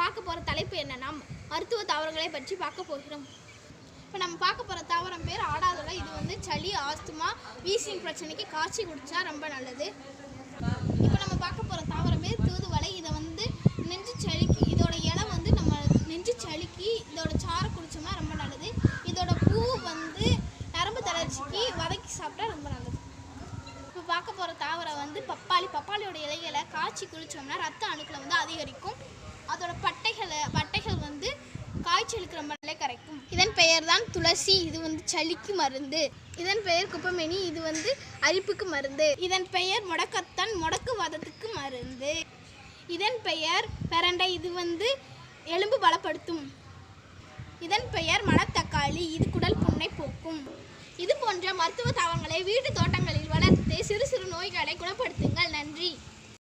பார்க்க போகிற தலைப்பு என்னென்னா மருத்துவ தாவரங்களை பற்றி பார்க்க போகிறோம். இப்போ நம்ம பார்க்க போகிற தாவரம் பேர் ஆடாதொலை. இது வந்து சளி ஆஸ்துமா வீசின் பிரச்சனைக்கு காய்ச்சி குடித்தா ரொம்ப நல்லது. இப்போ நம்ம பார்க்க போகிற தாவரம் பேர் தூதுவளை. இதை வந்து நெஞ்சு சளிக்கு இதோட இலை வந்து நம்ம நெஞ்சு சளிக்கு இதோட சாரை குடித்தோம்னா ரொம்ப நல்லது. இதோட பூ வந்து நரம்பு தளர்ச்சிக்கு வதக்கி சாப்பிட்டா ரொம்ப நல்லது. இப்போ பார்க்க போகிற தாவரம் வந்து பப்பாளி. பப்பாளியோட இலைகளை காய்ச்சி குளித்தோம்னா ரத்த அணுக்களை வந்து அதிகரிக்கும். அதோட பட்டைகளை பட்டைகள் வந்து காய்ச்சலுக்கு ரொம்ப கரைக்கும். இதன் பெயர் தான் துளசி இது வந்து சளிக்கு மருந்து. இதன் பெயர் குப்பமேனி இது வந்து அரிப்புக்கு மருந்து. இதன் பெயர் முடக்கத்தான் முடக்குவாதத்துக்கு மருந்து. இதன் பெயர் பெரண்டை இது வந்து எலும்பு பலப்படுத்தும். இதன் பெயர் மணத்தக்காளி இது குடல் புண்ணை போக்கும். இது போன்ற மருத்துவ தாவங்களை வீட்டு தோட்டங்களில் வளர்த்து சிறு சிறு நோய்களை குணப்படுத்து